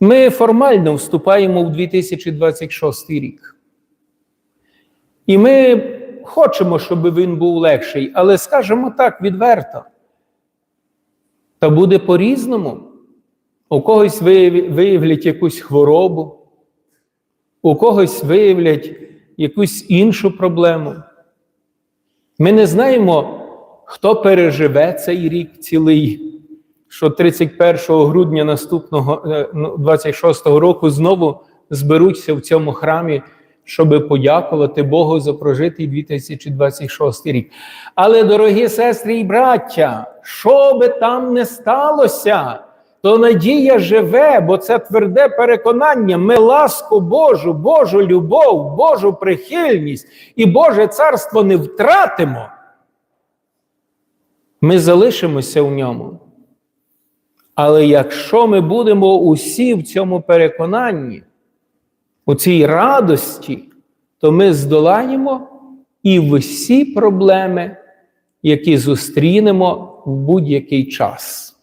Ми формально вступаємо в 2026 рік. І ми хочемо, щоб він був легший, але скажемо так відверто. Та буде по-різному. У когось вияв- виявлять якусь хворобу, у когось виявлять якусь іншу проблему. Ми не знаємо, хто переживе цей рік цілий, що 31 грудня наступного е, ну, 26 року знову зберуться в цьому храмі, щоб подякувати Богу за прожитий 2026 рік. Але, дорогі сестри і браття, що би там не сталося, то надія живе, бо це тверде переконання. Ми ласку Божу, Божу любов, Божу прихильність і Боже царство не втратимо. Ми залишимося в ньому. Але якщо ми будемо усі в цьому переконанні, у цій радості, то ми здолаємо і всі проблеми, які зустрінемо в будь-який час.